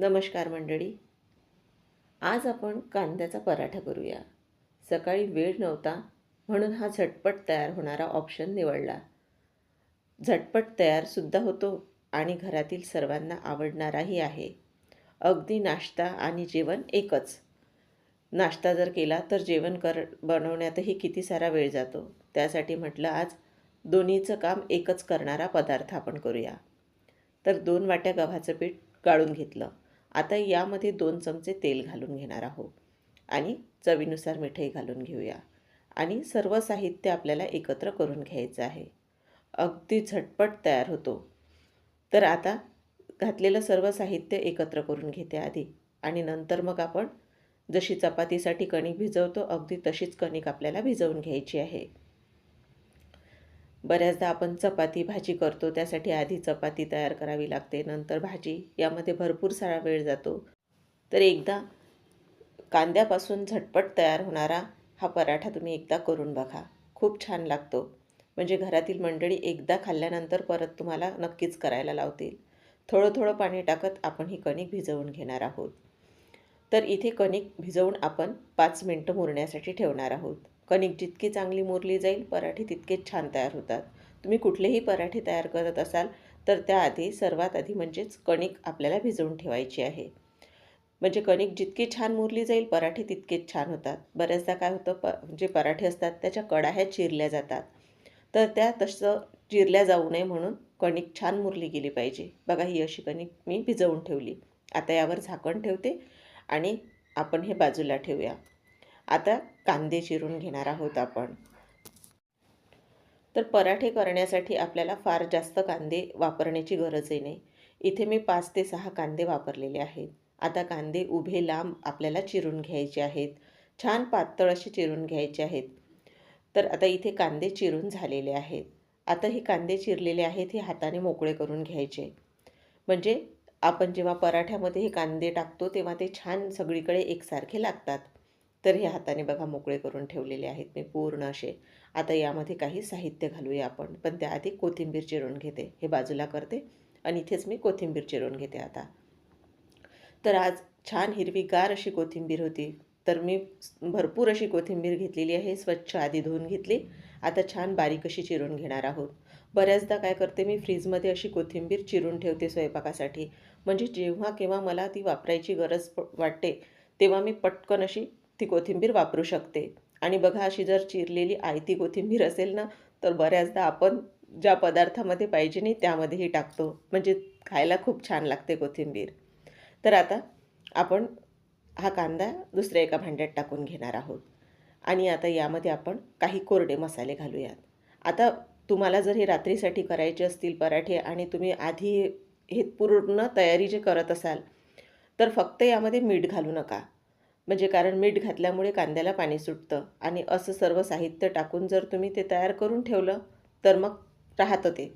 नमस्कार मंडळी. आज आपण कांद्याचा पराठा करूया. सकाळी वेळ नव्हता म्हणून हा झटपट तयार होणारा ऑप्शन निवडला. झटपट तयारसुद्धा होतो आणि घरातील सर्वांना आवडणाराही आहे. अगदी नाश्ता आणि जेवण एकच. नाश्ता जर केला तर जेवण कर बनवण्यातही किती सारा वेळ जातो. त्यासाठी म्हटलं आज दोन्हीचं काम एकच करणारा पदार्थ आपण करूया. तर दोन वाट्या गव्हाचं पीठ गाळून घेतलं. आता यामध्ये दोन चमचे तेल घालून घेणार आहोत आणि चवीनुसार मिठाई घालून घेऊया. आणि सर्व साहित्य आपल्याला एकत्र करून घ्यायचं आहे. अगदी झटपट तयार होतो. तर आता घातलेलं सर्व साहित्य एकत्र करून घेते आधी. आणि नंतर मग आपण जशी चपातीसाठी कणिक भिजवतो अगदी तशीच कणिक आपल्याला भिजवून घ्यायची आहे. बऱ्याचदा आपण चपाती भाजी करतो. त्यासाठी आधी चपाती तयार करावी लागते. नंतर भाजी. यामध्ये भरपूर सारा वेळ जातो. तर एकदा कांद्यापासून झटपट तयार होणारा हा पराठा तुम्ही एकदा करून बघा. खूप छान लागतो. म्हणजे घरातील मंडळी एकदा खाल्ल्यानंतर परत तुम्हाला नक्कीच करायला लावतील. थोडं थोडं पाणी टाकत आपण ही कणिक भिजवून घेणार आहोत. तर इथे कणिक भिजवून आपण पाच मिनटं मुरण्यासाठी ठेवणार आहोत. कणिक जितकी चांगली मुरली जाईल पराठे तितकेच छान तयार होतात. तुम्ही कुठलेही पराठे तयार करत असाल तर त्याआधी सर्वात आधी म्हणजेच कणिक आपल्याला भिजवून ठेवायची आहे. म्हणजे कणिक जितकी छान मुरली जाईल पराठे तितकेच छान होतात. बऱ्याचदा काय होतं प जे पराठे असतात त्याच्या कडाह्या ह्या चिरल्या जातात. तर त्या तसं चिरल्या जाऊ नये म्हणून कणिक छान मुरली गेली पाहिजे. बघा ही अशी कणिक मी भिजवून ठेवली. आता यावर झाकण ठेवते आणि आपण हे बाजूला ठेवूया. आता कांदे चिरून घेणार आहोत आपण. तर पराठे करण्यासाठी आपल्याला फार जास्त कांदे वापरण्याची गरजही नाही. इथे मी पाच ते सहा कांदे वापरलेले आहेत. आता कांदे उभे लांब आपल्याला चिरून घ्यायचे आहेत. छान पातळ असे चिरून घ्यायचे आहेत. तर आता इथे कांदे चिरून झालेले आहेत. आता हे कांदे चिरलेले आहेत हे हाताने मोकळे करून घ्यायचे. म्हणजे आपण जेव्हा पराठ्यामध्ये हे कांदे टाकतो तेव्हा ते छान सगळीकडे एकसारखे लागतात. तर हे हाताने बघा मोकळे करून ठेवलेले आहेत मी पूर्ण असे. आता यामध्ये काही साहित्य घालूया आपण पण त्याआधी कोथिंबीर चिरून घेते. हे बाजूला करते आणि इथेच मी कोथिंबीर चिरून घेते आता. तर आज छान हिरवीगार अशी कोथिंबीर होती. तर मी भरपूर अशी कोथिंबीर घेतलेली आहे स्वच्छ आधी धुवून घेतली. आता छान बारीक अशी चिरून घेणार आहोत. बऱ्याचदा काय करते मी फ्रीजमध्ये अशी कोथिंबीर चिरून ठेवते स्वयंपाकासाठी. म्हणजे जेव्हा केव्हा मला ती वापरायची गरज प वाटते तेव्हा मी पटकन अशी ती कोथिंबीर वापरू शकते. आणि बघा अशी जर चिरलेली आयती कोथिंबीर असेल ना तर बऱ्याचदा आपण ज्या पदार्थामध्ये पाहिजे नाही त्यामध्येही टाकतो. म्हणजे खायला खूप छान लागते कोथिंबीर. तर आता आपण हा कांदा दुसऱ्या एका भांड्यात टाकून घेणार आहोत. आणि आता यामध्ये आपण काही कोरडे मसाले घालूयात. आता तुम्हाला जर हे रात्रीसाठी करायचे असतील पराठे आणि तुम्ही आधी हे पूर्ण तयारी जे करत असाल तर फक्त यामध्ये मीठ घालू नका. म्हणजे कारण मीठ घातल्यामुळे कांद्याला पाणी सुटतं आणि असं सर्व साहित्य टाकून जर तुम्ही ते तयार करून ठेवलं तर मग राहतं ते.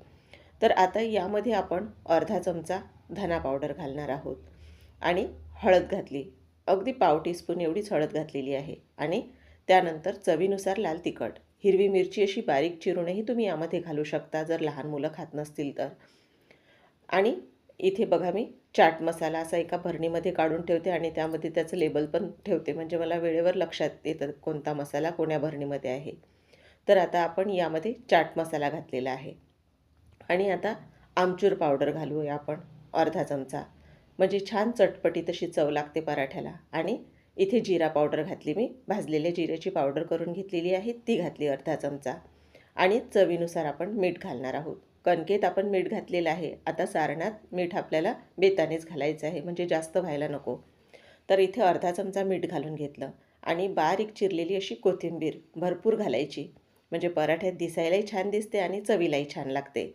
तर आता यामध्ये आपण अर्धा चमचा धना पावडर घालणार आहोत आणि हळद घातली. अगदी पाव टीस्पून एवढीच हळद घातलेली आहे आणि त्यानंतर चवीनुसार लाल तिखट हिरवी मिरची अशी बारीक चिरूनही तुम्ही यामध्ये घालू शकता जर लहान मुलं खात नसतील तर. आणि इथे बघा मी चाट मसाला असा एका भरणीमध्ये काढून ठेवते आणि त्यामध्ये त्याचं लेबल पण ठेवते. म्हणजे मला वेळेवर लक्षात येतं कोणता मसाला कोण्या भरणीमध्ये आहे. तर आता आपण यामध्ये चाट मसाला घातलेला आहे. आणि आता आमचूर पावडर घालूया आपण अर्धा चमचा. म्हणजे छान चटपटी तशी चव लागते पराठ्याला. आणि इथे जिरा पावडर घातली मी. भाजलेल्या जिऱ्याची पावडर करून घेतलेली आहे. ती घातली अर्धा चमचा. आणि चवीनुसार आपण मीठ घालणार आहोत. कणकेत आपण मीठ घातलेलं आहे. आता सारणात मीठ आपल्याला बेतानेच घालायचं आहे. म्हणजे जास्त व्हायला नको. तर इथे अर्धा चमचा मीठ घालून घेतलं. आणि बारीक चिरलेली अशी कोथिंबीर भरपूर घालायची. म्हणजे पराठ्यात दिसायलाही छान दिसते आणि चवीलाही छान लागते.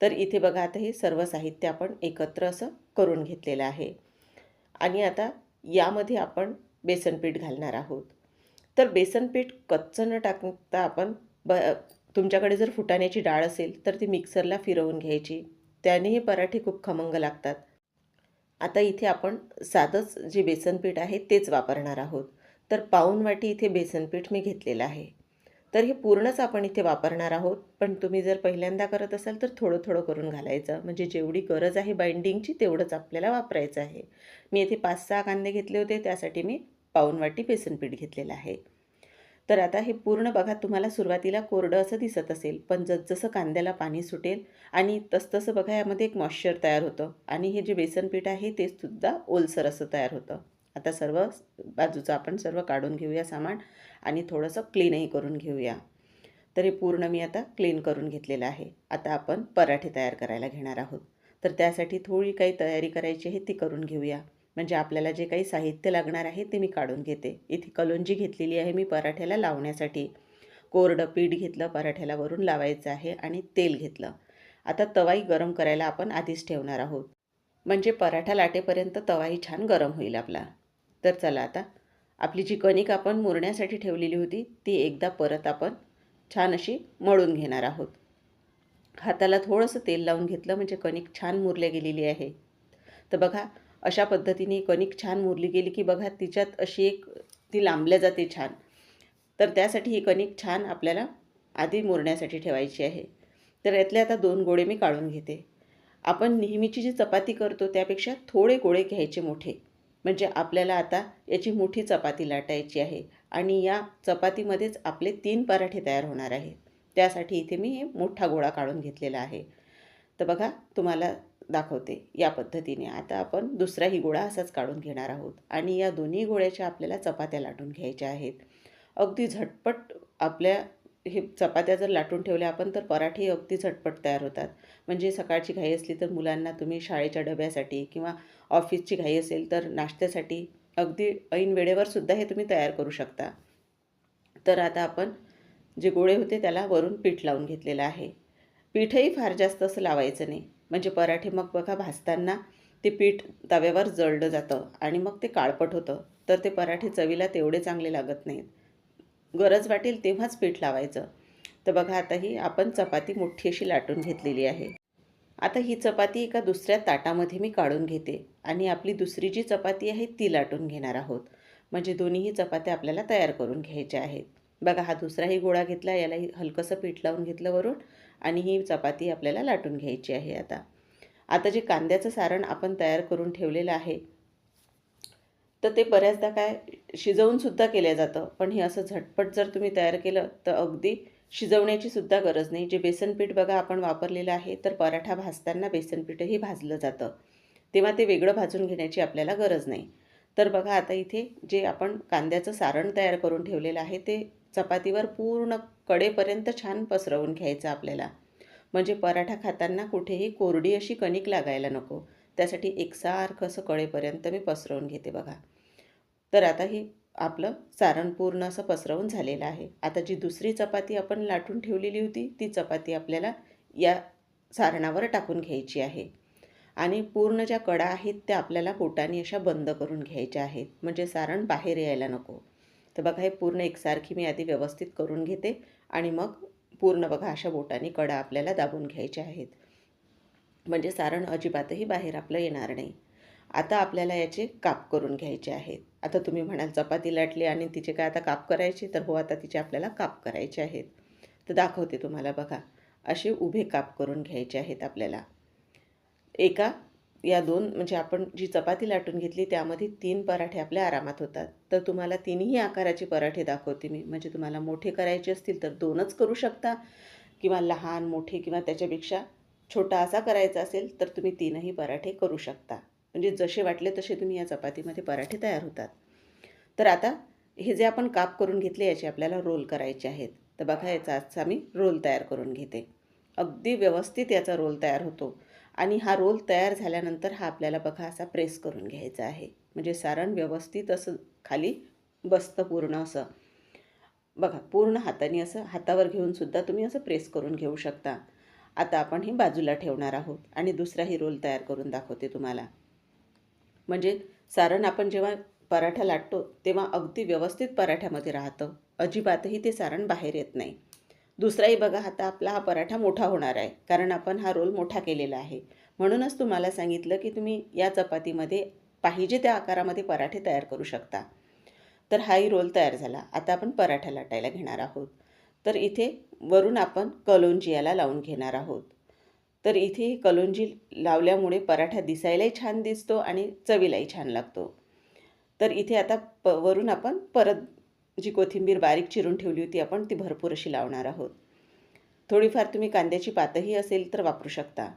तर इथे बघा आता हे सर्व साहित्य आपण एकत्र असं करून घेतलेलं आहे. आणि आता यामध्ये आपण बेसनपीठ घालणार आहोत. तर बेसनपीठ कच्चं न टाकता आपण ब तुमच्याकडे जर फुटाण्याची डाळ असेल तर ती मिक्सरला फिरवून घ्यायची. त्याने हे पराठे खूप खमंग लागतात. आता इथे आपण साधंच जे बेसनपीठ आहे तेच वापरणार आहोत. तर पाऊन वाटी इथे बेसनपीठ मी घेतलेलं आहे. तर हे पूर्णच आपण इथे वापरणार आहोत पण तुम्ही जर पहिल्यांदा करत असाल तर थोडं थोडं करून घालायचं. म्हणजे जेवढी गरज आहे बाइंडिंगची तेवढंच आपल्याला वापरायचं आहे. मी इथे पाच सहा कांदे घेतले होते त्यासाठी मी पाऊन वाटी बेसन घेतलेलं आहे. तर आता हे पूर्ण बघा तुम्हाला सुरुवातीला कोरडं असं दिसत असेल पण जसजसं कांद्याला पाणी सुटेल आणि तसतसं बघा यामध्ये एक मॉइश्चर तयार होतं आणि हे जे बेसन पीठ आहे ते सुद्धा ओलसर असं तयार होतं. आता सर्व बाजूचं आपण सर्व काढून घेऊया सामान आणि थोडंसं क्लीनही करून घेऊया. तर हे पूर्ण मी आता क्लीन करून घेतलेलं आहे. आता आपण पराठे तयार करायला घेणार आहोत. तर त्यासाठी थोडी काही तयारी करायची आहे ती करून घेऊया. म्हणजे आपल्याला जे काही साहित्य लागणार आहे ते मी काढून घेते. इथे कलोंजी घेतलेली आहे मी पराठ्याला लावण्यासाठी. कोरडं पीठ घेतलं पराठ्याला वरून लावायचं आहे आणि तेल घेतलं. आता तवाई गरम करायला आपण आधीच ठेवणार आहोत. म्हणजे पराठा लाटेपर्यंत तवाही छान गरम होईल आपला. तर चला आता आपली जी कणिक आपण मुरण्यासाठी ठेवलेली होती ती एकदा परत आपण छान अशी मळून घेणार आहोत. हाताला थोडंसं तेल लावून घेतलं म्हणजे कणिक छान मुरल्या गेलेली आहे. तर बघा अशा पद्धतीने कणिक छान मुरली गेली की बघा तिच्यात अशी एक ती लांबल्या जाते छान. तर त्यासाठी ही कणिक छान आपल्याला आधी मुरण्यासाठी ठेवायची आहे. तर यातले आता दोन गोळे मी काढून घेते. आपण नेहमीची जी चपाती करतो त्यापेक्षा थोडे गोळे घ्यायचे मोठे. म्हणजे आपल्याला आता याची मोठी चपाती लाटायची आहे आणि या चपातीमध्येच आपले तीन पराठे तयार होणार आहेत. त्यासाठी इथे मी हे मोठा गोळा काढून घेतलेला आहे. तर बघा तुम्हाला दाखवते. या पद्धतीने. आता आपण दुसराही गोळा असाच काढून घेणार आहोत. आणि या दोन्ही गोळ्याच्या आपल्याला चपात्या लाटून घ्यायच्या आहेत. अगदी झटपट आपल्या हे चपात्या जर लाटून ठेवल्या आपण तर पराठे अगदी झटपट तयार होतात. म्हणजे सकाळची घाई असली तर मुलांना तुम्ही शाळेच्या डब्यासाठी किंवा ऑफिसची घाई असेल तर नाश्त्यासाठी अगदी ऐन वेळेवर सुद्धा हे तुम्ही तयार करू शकता. तर आता आपण जे गोळे होते त्याला वरून पीठ लावून घेतलेलं आहे. पीठही फार जास्त असं लावायचं नाही. म्हणजे पराठे मग बघा भाजताना ते पीठ तव्यावर जळलं जातं आणि मग ते काळपट होतं. तर ते पराठे चवीला तेवढे चांगले लागत नाहीत. गरज वाटेल तेव्हाच पीठ लावायचं. तर बघा आता ही आपण चपाती मोठी अशी लाटून घेतलेली आहे. आता ही चपाती एका दुसऱ्या ताटामध्ये मी काढून घेते आणि आपली दुसरी जी चपाती आहे ती लाटून घेणार आहोत. म्हणजे दोन्हीही चपात्या आपल्याला तयार करून घ्यायच्या आहेत. बघा हा दुसराही गोळा घेतला यालाही हलकंसं पीठ लावून घेतलं वरून. आणि ही चपाती आपल्याला लाटून घ्यायची आहे आता. आता जे कांद्याचं सारण आपण तयार करून ठेवलेलं आहे तर ते बऱ्याचदा काय शिजवूनसुद्धा केलं जातं. पण हे असं झटपट जर तुम्ही तयार केलं तर अगदी शिजवण्याची सुद्धा गरज नाही. जे बेसनपीठ बघा आपण वापरलेलं आहे तर पराठा भाजताना बेसनपीठही भाजलं जातं. तेव्हा ते वेगळं भाजून घेण्याची आपल्याला गरज नाही. तर बघा आता इथे जे आपण कांद्याचं सारण तयार करून ठेवलेलं आहे ते चपातीवर पूर्ण कडेपर्यंत छान पसरवून घ्यायचं आपल्याला. म्हणजे पराठा खाताना कुठेही कोरडी अशी कणिक लागायला नको. त्यासाठी एकसारखं असं कडेपर्यंत मी पसरवून घेते बघा. तर आता ही आपलं सारण पूर्ण असं पसरवून झालेलं आहे. आता जी दुसरी चपाती आपण लाटून ठेवलेली होती ती चपाती आपल्याला या सारणावर टाकून घ्यायची आहे. आणि पूर्ण ज्या कडा आहेत त्या आपल्याला पोटाने अशा बंद करून घ्यायच्या आहेत. म्हणजे सारण बाहेर यायला नको. तर बघा हे पूर्ण एकसारखी मी आधी व्यवस्थित करून घेते आणि मग पूर्ण बघा अशा बोटाने कडा आपल्याला दाबून घ्यायच्या आहेत. म्हणजे सारण अजिबातही बाहेर आपलं येणार नाही. आता आपल्याला याचे काप करून घ्यायचे आहेत. आता तुम्ही म्हणाल चपाती लाटली आणि तिचे काय आता काप करायचे? तर हो आता तिचे आपल्याला काप करायचे आहेत. तर दाखवते तुम्हाला बघा असे उभे काप करून घ्यायचे आहेत आपल्याला. एका या दोन म्हणजे आपण जी चपाती लाटून घेतली त्यामध्ये तीन पराठे आपल्या आरामात होतात. तर तुम्हाला तिन्ही आकाराचे पराठे दाखवते मी. म्हणजे तुम्हाला मोठे करायचे असतील तर दोनच करू शकता. किंवा लहान मोठे किंवा त्याच्यापेक्षा छोटा असा करायचा असेल तर तुम्ही तीनही पराठे करू शकता. म्हणजे जसे वाटले तसे तुम्ही या चपातीमध्ये पराठे तयार होतात. तर आता हे जे आपण काप करून घेतले याचे आपल्याला रोल करायचे आहेत. तर बघा याचा आजचा मी रोल तयार करून घेते. अगदी व्यवस्थित याचा रोल तयार होतो. आणि हा रोल तयार झाल्यानंतर हा आपल्याला बघा असा प्रेस करून घ्यायचा आहे. म्हणजे सारण व्यवस्थित असं खाली बसतं पूर्ण असं. बघा पूर्ण हाताने असं हातावर घेऊनसुद्धा तुम्ही असं प्रेस करून घेऊ शकता. आता आपण ही बाजूला ठेवणार आहोत आणि दुसराही रोल तयार करून दाखवते तुम्हाला. म्हणजे सारण आपण जेव्हा पराठा लाटतो तेव्हा अगदी व्यवस्थित पराठ्यामध्ये राहतं. अजिबातही ते सारण बाहेर येत नाही. दुसराही बघा आता आपला हा पराठा मोठा होणार आहे कारण आपण हा रोल मोठा केलेला आहे. म्हणूनच तुम्हाला सांगितलं की तुम्ही या चपातीमध्ये पाहिजे त्या आकारामध्ये पराठे तयार करू शकता. तर हाही रोल तयार झाला. आता आपण पराठा लाटायला घेणार आहोत. तर इथे वरून आपण कलोंजी याला लावून घेणार आहोत. तर इथे ही कलोंजी लावल्यामुळे पराठा दिसायलाही छान दिसतो आणि चवीलाही छान लागतो. तर इथे आता प वरून आपण परत जी कोथिंबीर बारीक चिरून ठेवली होती आपण ती भरपूर अशी लावणार आहोत. थोडीफार तुम्ही कांद्याची पातही असेल तर वापरू शकता.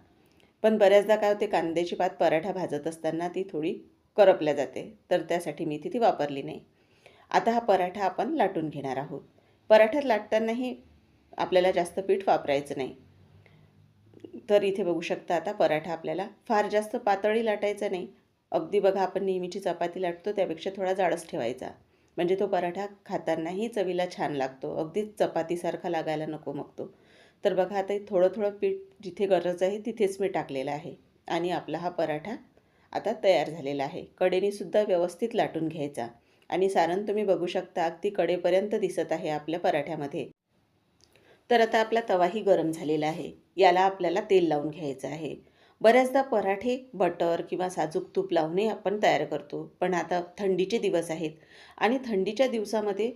पण बऱ्याचदा काय होते कांद्याची पात पराठा भाजत असताना ती थोडी करपल्या जाते तर त्यासाठी मी ती ती वापरली नाही. आता हा पराठा आपण लाटून घेणार आहोत. पराठ्यात लाटतानाही आपल्याला जास्त पीठ वापरायचं नाही. तर इथे बघू शकता आता पराठा आपल्याला फार जास्त पातळी लाटायचा नाही. अगदी बघा आपण नेहमीची चपाती लाटतो त्यापेक्षा थोडा जाडच ठेवायचा. म्हणजे तो पराठा खातानाही चवीला छान लागतो. अगदीच चपातीसारखा लागायला नको मग तो. तर बघा आता थोडं थोडं पीठ जिथे गरज आहे तिथेच मी टाकलेलं आहे. आणि आपला हा पराठा आता तयार झालेला आहे. कडेनीसुद्धा व्यवस्थित लाटून घ्यायचा. आणि सारण तुम्ही बघू शकता अगदी कडेपर्यंत दिसत आहे आपल्या पराठ्यामध्ये. तर आता आपला तवाही गरम झालेला आहे. याला आपल्याला तेल लावून घ्यायचं आहे. बऱ्याचदा पराठे बटर किंवा साजूक तूप लावूनही आपण तयार करतो. पण आता थंडीचे दिवस आहेत आणि थंडीच्या दिवसामध्ये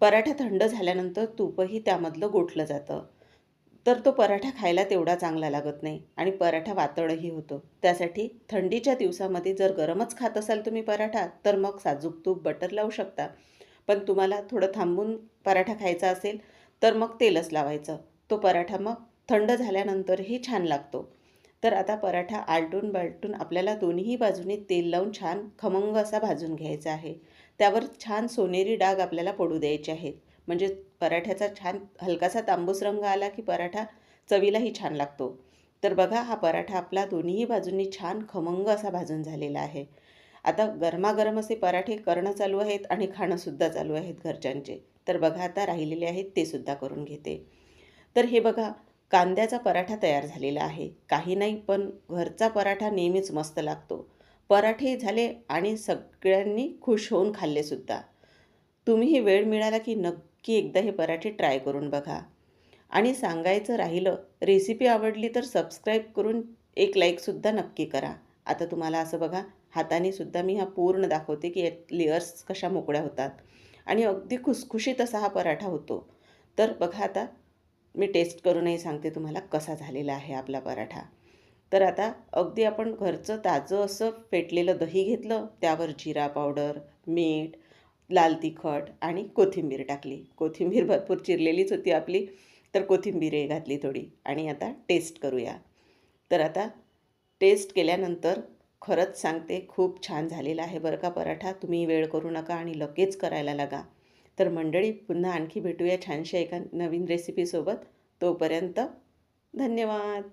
पराठा थंड झाल्यानंतर तूपही त्यामधलं गोठलं जातं. तर तो पराठा खायला तेवढा चांगला लागत नाही आणि पराठा वातळही होतो. त्यासाठी थंडीच्या दिवसामध्ये जर गरमच खात असाल तुम्ही पराठा तर मग साजूक तूप बटर लावू शकता. पण तुम्हाला थोडं थांबून पराठा खायचा असेल तर मग तेलच लावायचं. तो पराठा मग थंड झाल्यानंतरही छान लागतो. तर आता पराठा आलटून बालटून आपल्याला दोन्ही बाजूने तेल लावून छान खमंग असा भाजून घ्यायचा आहे. त्यावर छान सोनेरी डाग आपल्याला पडू द्यायचे आहेत. म्हणजे पराठ्याचा छान हलकासा तांबूस रंग आला की पराठा चवीलाही छान लागतो. तर बघा हा पराठा आपला दोन्ही बाजूंनी छान खमंग असा भाजून झालेला आहे. आता गरमागरम असे पराठे करणं चालू आहेत आणि खाणंसुद्धा चालू आहेत घरच्यांचे. तर बघा आता राहिलेले आहेत ते सुद्धा करून घेते. तर हे बघा कांद्याचा पराठा तयार झालेला आहे. काही नाही पण घरचा पराठा नेहमीच मस्त लागतो. पराठे झाले आणि सगळ्यांनी खुश होऊन खाल्लेसुद्धा तुम्हीही वेळ मिळाला की नक्की एकदा हे पराठे ट्राय करून बघा. आणि सांगायचं राहिलं रेसिपी आवडली तर सबस्क्राईब करून एक लाईकसुद्धा नक्की करा. आता तुम्हाला असं बघा हाताने सुद्धा मी हा पूर्ण दाखवते की लेअर्स कशा मोकळ्या होतात. आणि अगदी खुसखुशीत असा हा पराठा होतो. तर बघा आता मी टेस्ट करूनही सांगते तुम्हाला कसा झालेला आहे आपला पराठा. तर आता अगदी आपण घरचं ताजं असं फेटलेलं दही घेतलं त्यावर जिरा पावडर मीठ लाल तिखट आणि कोथिंबीर टाकली. कोथिंबीर भरपूर चिरलेलीच होती आपली तर कोथिंबीरही घातली थोडी आणि आता टेस्ट करूया. तर आता टेस्ट केल्यानंतर खरंच सांगते खूप छान झालेला आहे बरं का पराठा. तुम्ही वेळ करू नका आणि लगेच करायला लागा. तर मंडळी पुन्हा आणखी भेटूया छानशा एका नवीन रेसिपीसोबत तोपर्यंत धन्यवाद.